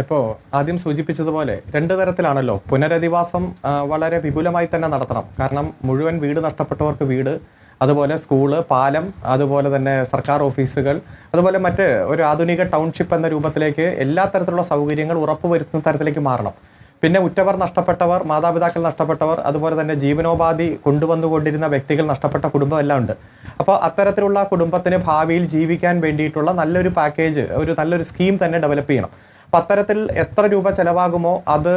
ഇപ്പോൾ ആദ്യം സൂചിപ്പിച്ചതുപോലെ രണ്ട് തരത്തിലാണല്ലോ. പുനരധിവാസം വളരെ വിപുലമായി തന്നെ നടത്തണം. കാരണം മുഴുവൻ വീട് നഷ്ടപ്പെട്ടവർക്ക് വീട് അതുപോലെ സ്കൂൾ പാലം അതുപോലെ തന്നെ സർക്കാർ ഓഫീസുകൾ അതുപോലെ മറ്റ് ഒരു ആധുനിക ടൗൺഷിപ്പ് എന്ന രൂപത്തിലേക്ക് എല്ലാ തരത്തിലുള്ള സൗകര്യങ്ങൾ ഉറപ്പുവരുത്തുന്ന തരത്തിലേക്ക് മാറണം. പിന്നെ ഉറ്റവർ നഷ്ടപ്പെട്ടവർ മാതാപിതാക്കൾ നഷ്ടപ്പെട്ടവർ അതുപോലെ തന്നെ ജീവനോപാധി കൊണ്ടുവന്നുകൊണ്ടിരുന്ന വ്യക്തികൾ നഷ്ടപ്പെട്ട കുടുംബം എല്ലാം ഉണ്ട്. അപ്പോൾ അത്തരത്തിലുള്ള കുടുംബത്തിന് ഭാവിയിൽ ജീവിക്കാൻ വേണ്ടിയിട്ടുള്ള നല്ലൊരു പാക്കേജ് ഒരു നല്ലൊരു സ്കീം തന്നെ ഡെവലപ്പ് ചെയ്യണം. അത്തരത്തിൽ എത്ര രൂപ ചെലവാകുമോ അത്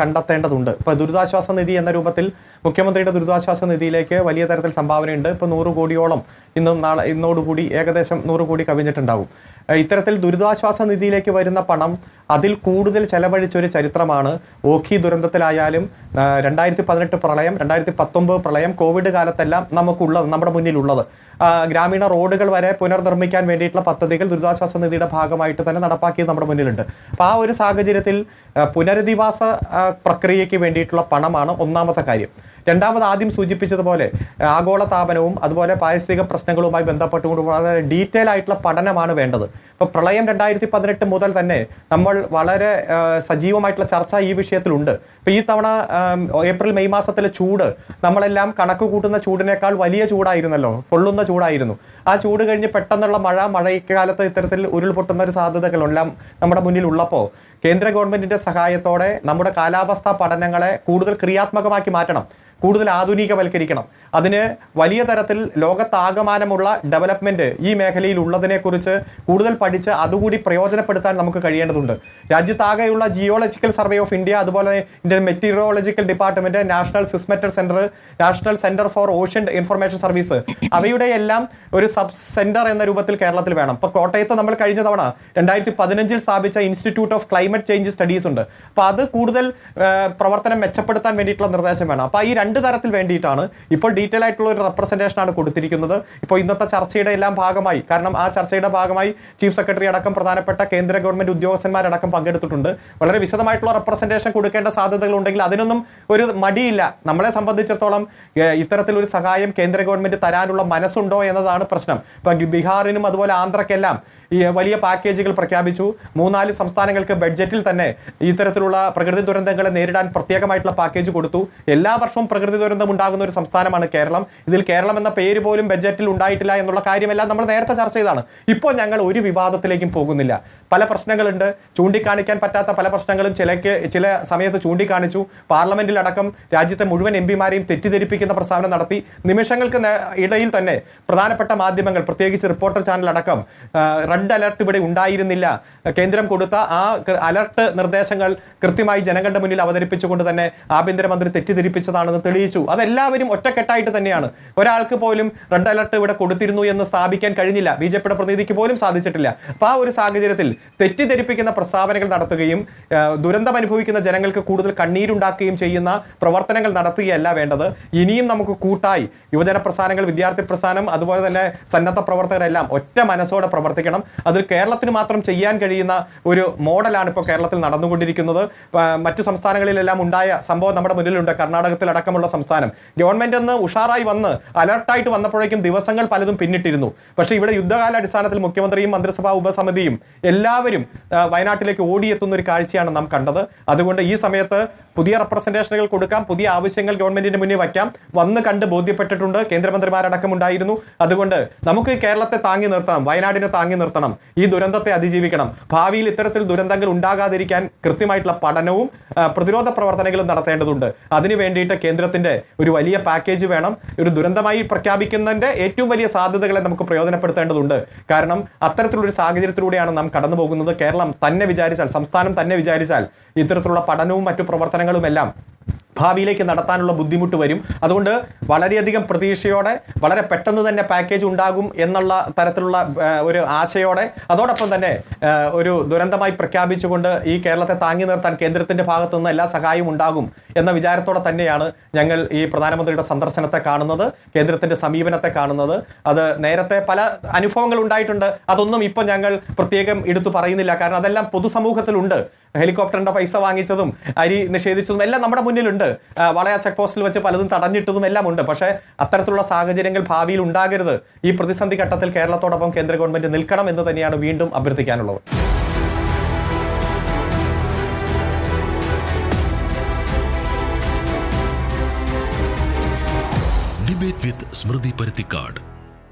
കണ്ടെത്തേണ്ടതുണ്ട്. ഇപ്പോൾ ദുരിതാശ്വാസ നിധി എന്ന രൂപത്തിൽ മുഖ്യമന്ത്രിയുടെ ദുരിതാശ്വാസ നിധിയിലേക്ക് വലിയ തരത്തിൽ സംഭാവനയുണ്ട്. ഇപ്പോൾ നൂറ് കോടിയോളം ഇന്നും നാളെ ഇന്നോടുകൂടി ഏകദേശം നൂറ് കോടി കവിഞ്ഞിട്ടുണ്ടാവും. ഇത്തരത്തിൽ ദുരിതാശ്വാസ നിധിയിലേക്ക് വരുന്ന പണം അതിൽ കൂടുതൽ ചെലവഴിച്ചൊരു ചരിത്രമാണ് ഓഖി ദുരന്തത്തിലായാലും രണ്ടായിരത്തി പതിനെട്ട് പ്രളയം രണ്ടായിരത്തി പത്തൊമ്പത് പ്രളയം കോവിഡ് കാലത്തെല്ലാം നമുക്കുള്ളത് നമ്മുടെ മുന്നിലുള്ളത്. ഗ്രാമീണ റോഡുകൾ വരെ പുനർനിർമ്മിക്കാൻ വേണ്ടിയിട്ടുള്ള പദ്ധതികൾ ദുരിതാശ്വാസ നിധിയുടെ ഭാഗമായിട്ട് തന്നെ നടപ്പാക്കിയത് നമ്മുടെ മുന്നിലുണ്ട്. അപ്പോൾ ആ ഒരു സാഹചര്യത്തിൽ പുനരധിവാസ പ്രക്രിയയ്ക്ക് വേണ്ടിയിട്ടുള്ള പണമാണ് ഒന്നാമത്തെ കാര്യം. രണ്ടാമത് ആദ്യം സൂചിപ്പിച്ചതുപോലെ ആഗോള താപനവും അതുപോലെ പാരിസ്ഥിതിക പ്രശ്നങ്ങളുമായി ബന്ധപ്പെട്ടുകൊണ്ട് വളരെ ഡീറ്റെയിൽ ആയിട്ടുള്ള പഠനമാണ് വേണ്ടത്. ഇപ്പോൾ പ്രളയം രണ്ടായിരത്തി പതിനെട്ട് മുതൽ തന്നെ നമ്മൾ വളരെ സജീവമായിട്ടുള്ള ചർച്ച ഈ വിഷയത്തിലുണ്ട്. ഇപ്പോൾ ഈ തവണ ഏപ്രിൽ മെയ് മാസത്തിലെ ചൂട് നമ്മളെല്ലാം കണക്ക് കൂട്ടുന്ന ചൂടിനേക്കാൾ വലിയ ചൂടായിരുന്നല്ലോ പൊള്ളുന്ന ചൂടായിരുന്നു. ആ ചൂട് കഴിഞ്ഞ് പെട്ടെന്നുള്ള മഴ മഴക്കാലത്ത് ഇത്തരത്തിൽ ഉരുൾപൊട്ടുന്ന ഒരു സാധ്യതകളെല്ലാം നമ്മുടെ മുന്നിൽ ഉള്ളപ്പോൾ കേന്ദ്ര ഗവൺമെന്റിന്റെ സഹായത്തോടെ നമ്മുടെ കാലാവസ്ഥാ പഠനങ്ങളെ കൂടുതൽ ക്രിയാത്മകമാക്കി മാറ്റണം. കൂടുതൽ ആധുനികവൽക്കരിക്കണം. അതിന് വലിയ തരത്തിൽ ലോകത്താകമാനമുള്ള ഡെവലപ്മെന്റ് ഈ മേഖലയിൽ ഉള്ളതിനെക്കുറിച്ച് കൂടുതൽ പഠിച്ച് അതുകൂടി പ്രയോജനപ്പെടുത്താൻ നമുക്ക് കഴിയേണ്ടതുണ്ട്. രാജ്യത്താകെയുള്ള ജിയോളജിക്കൽ സർവേ ഓഫ് ഇന്ത്യ അതുപോലെ Indian meteorological department national seismometer centre national centre for ocean information service അവയുടെ എല്ലാം ഒരു സബ് സെന്റർ എന്ന രൂപത്തിൽ കേരളത്തിൽ വേണം. ഇപ്പോൾ കോട്ടയത്ത് നമ്മൾ കഴിഞ്ഞ തവണ രണ്ടായിരത്തി പതിനഞ്ചിൽ സ്ഥാപിച്ച institute of climate change studies ഉണ്ട്. അപ്പോൾ അത് കൂടുതൽ പ്രവർത്തനം മെച്ചപ്പെടുത്താൻ വേണ്ടിയിട്ടുള്ള നിർദ്ദേശം വേണം. അപ്പോൾ ഈ രണ്ട് തരത്തിൽ വേണ്ടിയിട്ടാണ്. ഇപ്പോൾ ഡീറ്റെയിൽ ആയിട്ടുള്ള ഒരു റെപ്രസെന്റേഷൻ ആണ് കൊടുത്തിരിക്കുന്നത്. ഇപ്പോൾ ഇന്നത്തെ ചർച്ചയുടെ എല്ലാം ഭാഗമായി കാരണം ആ ചർച്ചയുടെ ഭാഗമായി ചീഫ് സെക്രട്ടറി അടക്കം പ്രധാനപ്പെട്ട കേന്ദ്ര ഗവൺമെന്റ് ഉദ്യോഗസ്ഥന്മാരടക്കം പങ്കെടുത്തിട്ടുണ്ട്. വളരെ വിശദമായിട്ടുള്ള റെപ്രസെന്റേഷൻ കൊടുക്കേണ്ട സാധ്യതകളുണ്ടെങ്കിൽ അതിനൊന്നും ഒരു മടിയില്ല. നമ്മളെ സംബന്ധിച്ചിടത്തോളം ഇത്തരത്തിലൊരു സഹായം കേന്ദ്ര ഗവൺമെന്റ് തരാനുള്ള മനസ്സുണ്ടോ എന്നതാണ് പ്രശ്നം. ഇപ്പം ബീഹാറിനും അതുപോലെ ആന്ധ്രക്കെല്ലാം ഈ വലിയ പാക്കേജുകൾ പ്രഖ്യാപിച്ചു. മൂന്നാൽ സംസ്ഥാനങ്ങൾക്ക് ബഡ്ജറ്റിൽ തന്നെ ഇത്തരത്തിലുള്ള പ്രകൃതി ദുരന്തങ്ങളെ നേരിടാൻ പ്രത്യേകമായിട്ടുള്ള പാക്കേജ് കൊടുത്തു. എല്ലാ വർഷവും പ്രകൃതി ദുരന്തം ഉണ്ടാകുന്ന ഒരു സംസ്ഥാനമാണ് കേരളം. ഇതിൽ കേരളം എന്ന പേര് പോലും ബഡ്ജറ്റിൽ ഉണ്ടായിട്ടില്ല എന്നുള്ള കാര്യമെല്ലാം നമ്മൾ നേരത്തെ ചർച്ച ചെയ്താണ് ഇപ്പോൾ ഞങ്ങൾ ഒരു വിവാദത്തിലേക്കും പോകുന്നില്ല. പല പ്രശ്നങ്ങളുണ്ട്. ചൂണ്ടിക്കാണിക്കാൻ പറ്റാത്ത പല പ്രശ്നങ്ങളും ചിലക്ക് ചില സമയത്ത് ചൂണ്ടിക്കാണിച്ചു. പാർലമെന്റിലടക്കം രാജ്യത്തെ മുഴുവൻ എം പിമാരെയും തെറ്റിദ്ധരിപ്പിക്കുന്ന പ്രസ്താവന നടത്തി. നിമിഷങ്ങൾക്ക് ഇടയിൽ തന്നെ പ്രധാനപ്പെട്ട മാധ്യമങ്ങൾ പ്രത്യേകിച്ച് റിപ്പോർട്ടർ ചാനൽ അടക്കം റെഡ് അലർട്ട് ഇവിടെ ഉണ്ടായിരുന്നില്ല. കേന്ദ്രം കൊടുത്ത ആ അലർട്ട് നിർദ്ദേശങ്ങൾ കൃത്യമായി ജനങ്ങളുടെ മുന്നിൽ അവതരിപ്പിച്ചുകൊണ്ട് തന്നെ ആഭ്യന്തരമന്ത്രി തെറ്റിദ്ധരിപ്പിച്ചതാണെന്ന് തെളിയിച്ചു. അതെല്ലാവരും ഒറ്റക്കെട്ടായിട്ട് തന്നെയാണ്. ഒരാൾക്ക് പോലും റെഡ് അലർട്ട് ഇവിടെ കൊടുത്തിരുന്നു എന്ന് സ്ഥാപിക്കാൻ കഴിഞ്ഞില്ല. ബി ജെ പിയുടെ പ്രതിനിധിക്ക് പോലും സാധിച്ചിട്ടില്ല. അപ്പോൾ ആ ഒരു സാഹചര്യത്തിൽ തെറ്റിദ്ധരിപ്പിക്കുന്ന പ്രസ്താവനകൾ നടത്തുകയും ദുരന്തം അനുഭവിക്കുന്ന ജനങ്ങൾക്ക് കൂടുതൽ കണ്ണീരുണ്ടാക്കുകയും ചെയ്യുന്ന പ്രവർത്തനങ്ങൾ നടത്തുകയല്ല വേണ്ടത്. ഇനിയും നമുക്ക് കൂട്ടായി. യുവജന പ്രസ്ഥാനങ്ങൾ വിദ്യാർത്ഥി പ്രസ്ഥാനം അതുപോലെ തന്നെ സന്നദ്ധ പ്രവർത്തകരെല്ലാം ഒറ്റ മനസ്സോടെ പ്രവർത്തിക്കണം. അതിൽ കേരളത്തിന് മാത്രം ചെയ്യാൻ കഴിയുന്ന ഒരു മോഡലാണ് ഇപ്പോൾ കേരളത്തിൽ നടന്നുകൊണ്ടിരിക്കുന്നത്. മറ്റു സംസ്ഥാനങ്ങളിലെല്ലാം ഉണ്ടായ സംഭവം നമ്മുടെ മുന്നിലുണ്ട്. കർണാടകത്തിൽ അടക്കമുള്ള സംസ്ഥാനം. ഗവൺമെന്റ് ഒന്ന് ഉഷാറായി വന്ന് അലർട്ടായിട്ട് വന്നപ്പോഴേക്കും ദിവസങ്ങൾ പലതും പിന്നിട്ടിരുന്നു. പക്ഷേ ഇവിടെ യുദ്ധകാല അടിസ്ഥാനത്തിൽ മുഖ്യമന്ത്രിയും മന്ത്രിസഭാ ഉപസമിതിയും എല്ലാവരും വയനാട്ടിലേക്ക് ഓടിയെത്തുന്ന ഒരു കാഴ്ചയാണ് നാം കണ്ടത്. അതുകൊണ്ട് ഈ സമയത്ത് പുതിയ റെപ്രസെന്റേഷനുകൾ കൊടുക്കാം പുതിയ ആവശ്യങ്ങൾ ഗവൺമെന്റിന്റെ മുന്നിൽ വയ്ക്കാം. വന്ന് കണ്ട് ബോധ്യപ്പെട്ടിട്ടുണ്ട്. കേന്ദ്രമന്ത്രിമാരടക്കം ഉണ്ടായിരുന്നു. അതുകൊണ്ട് നമുക്ക് കേരളത്തെ താങ്ങി നിർത്തണം വയനാടിനെ താങ്ങി നിർത്തണം ഈ ദുരന്തത്തെ അതിജീവിക്കണം. ഭാവിയിൽ ഇത്തരത്തിൽ ദുരന്തങ്ങൾ ഉണ്ടാകാതിരിക്കാൻ കൃത്യമായിട്ടുള്ള പഠനവും പ്രതിരോധ പ്രവർത്തനങ്ങളും നടത്തേണ്ടതുണ്ട്. അതിനു വേണ്ടിയിട്ട് കേന്ദ്രത്തിന്റെ ഒരു വലിയ പാക്കേജ് വേണം. ഒരു ദുരന്തമായി പ്രഖ്യാപിക്കുന്നതിന്റെ ഏറ്റവും വലിയ സാധ്യതകളെ നമുക്ക് പ്രയോജനപ്പെടുത്തേണ്ടതുണ്ട്. കാരണം അത്തരത്തിലുള്ള ഒരു സാഹചര്യത്തിലൂടെയാണ് നാം കടന്നു പോകുന്നത് കേരളം തന്നെ വിചാരിച്ചാൽ സംസ്ഥാനം തന്നെ വിചാരിച്ചാൽ ഇത്തരത്തിലുള്ള പഠനവും മറ്റു പ്രവർത്തനങ്ങളുമെല്ലാം ഭാവിയിലേക്ക് നടത്താനുള്ള ബുദ്ധിമുട്ട് വരും. അതുകൊണ്ട് വളരെയധികം പ്രതീക്ഷയോടെ വളരെ പെട്ടെന്ന് തന്നെ പാക്കേജ് ഉണ്ടാകും എന്നുള്ള തരത്തിലുള്ള ഒരു ആശയോടെ അതോടൊപ്പം തന്നെ ഒരു ദുരന്തമായി പ്രഖ്യാപിച്ചുകൊണ്ട് ഈ കേരളത്തെ താങ്ങി നിർത്താൻ കേന്ദ്രത്തിന്റെ ഭാഗത്തു നിന്ന് എല്ലാ സഹായവും ഉണ്ടാകും എന്ന വിചാരത്തോടെ തന്നെയാണ് ഞങ്ങൾ ഈ പ്രധാനമന്ത്രിയുടെ സന്ദർശനത്തെ കാണുന്നത് കേന്ദ്രത്തിന്റെ സമീപനത്തെ കാണുന്നത്. അത് നേരത്തെ പല അനുഭവങ്ങൾ ഉണ്ടായിട്ടുണ്ട്. അതൊന്നും ഇപ്പോൾ ഞങ്ങൾ പ്രത്യേകം എടുത്തു പറയുന്നില്ല. കാരണം അതെല്ലാം പൊതുസമൂഹത്തിലുണ്ട്. ഹെലികോപ്റ്ററിന്റെ പൈസ വാങ്ങിച്ചതും അരി നിഷേധിച്ചതും എല്ലാം നമ്മുടെ മുന്നിലുണ്ട്. വളയ ചെക്ക് പോസ്റ്റിൽ വെച്ച് പലതും തടഞ്ഞിട്ടതും എല്ലാം ഉണ്ട്. പക്ഷേ അത്തരത്തിലുള്ള സാഹചര്യങ്ങൾ ഭാവിയിൽ ഉണ്ടാകരുത്. ഈ പ്രതിസന്ധി ഘട്ടത്തിൽ കേരളത്തോടൊപ്പം കേന്ദ്ര ഗവൺമെന്റ് നിൽക്കണം എന്ന് തന്നെയാണ് വീണ്ടും അഭ്യർത്ഥിക്കാനുള്ളത്. ഡിബേറ്റ് വിത്ത് സ്മൃതി പരുത്തിക്കാട്